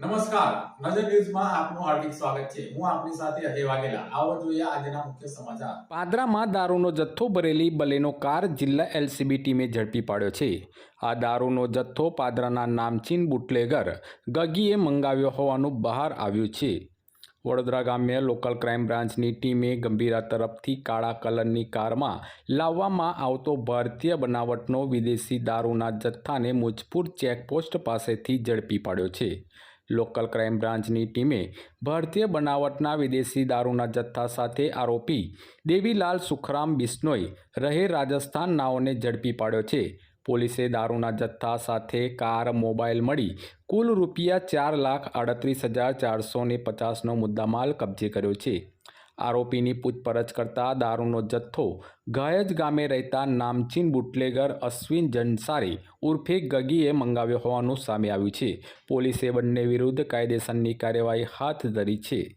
નમસ્કાર. નજર ન્યૂઝમાં આપનું હાર્દિક સ્વાગત છે. હું આપની સાથે અજય વાઘેલા. આવો જોઈએ આજના મુખ્ય સમાચાર. પાદરામાં દારૂનો જથ્થો ભરેલી બલેનો કાર જિલ્લા એલસીબી ટીમે ઝડપી પાડ્યો છે. આ દારૂનો જથ્થો પાદરાના નામચીન બુટલેગર ગગીએ મંગાવ્યો હોવાનું બહાર આવ્યું છે. વડોદરા ગામે લોકલ ક્રાઇમ બ્રાન્ચની ટીમે ગંભીરા તરફથી કાળા કલરની કારમાં લાવવામાં આવતો ભારતીય બનાવટનો વિદેશી દારૂના જથ્થાને મુજપુર ચેકપોસ્ટ પાસેથી ઝડપી પાડ્યો છે. લોકલ ક્રાઇમ બ્રાન્ચની ટીમે ભારતીય બનાવટના વિદેશી દારૂના જથ્થા સાથે આરોપી દેવીલાલ સુખરામ બિશ્નોઈ રહે રાજસ્થાન નાઓને ઝડપી પાડ્યો છે. પોલીસે દારૂના જથ્થા સાથે કાર, મોબાઈલ મળી કુલ રૂપિયા ચાર લાખ આડત્રીસ હજાર ચારસો પચાસનો મુદ્દામાલ કબજે કર્યો છે. આરોપીની પૂછપરછ કરતા દારૂનો જથ્થો ગાયજ ગામે રહેતા નામચીન બુટલેગર અશ્વિન જનસારી ઉર્ફે ગગીએ મંગાવ્યો હોવાનું સામે આવ્યું છે. પોલીસે બંને વિરુદ્ધ કાયદેસરની કાર્યવાહી હાથ ધરી છે.